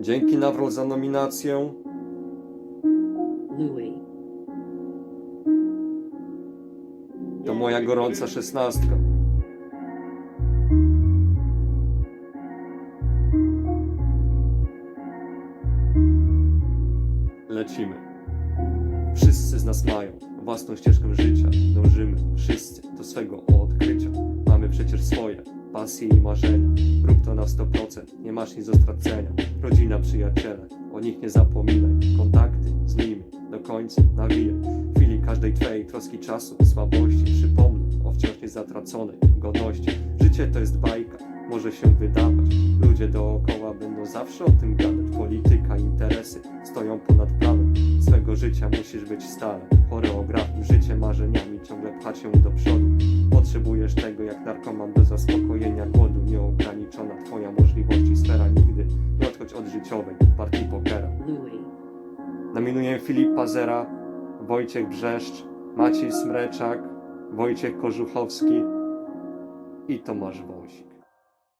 Dzięki Nawrot za nominację. Louis, To moja gorąca szesnastka. Lecimy. Wszyscy z nas mają własną ścieżkę życia. Dążymy wszyscy do swego odkrycia. Mamy przecież swoje pasje i marzenia. Rób to na 100%, nie masz nic do stracenia. Rodzina, przyjaciele, o nich nie zapominaj. Kontakty z nimi do końca nawijaj. W chwili każdej twojej troski czasu, słabości przypomnę o wciąż niezatraconej godności. Życie to jest bajka, może się wydawać. Ludzie dookoła będą zawsze o tym gadać. Polityka, interesy stoją ponad prawem. Swego życia musisz być stale choreografem. Życie marzeniami ciągle pchać się do przodu. Potrzebujesz tego jak narkoman do zaspokojenia głodu. Nieograniczona twoja możliwości sfera nigdy nie odchodź od życiowej partii pokera. Nominuję Filipa Zera, Wojciech Brzeszcz, Maciej Smreczak, Wojciech Kożuchowski i Tomasz Wąsik.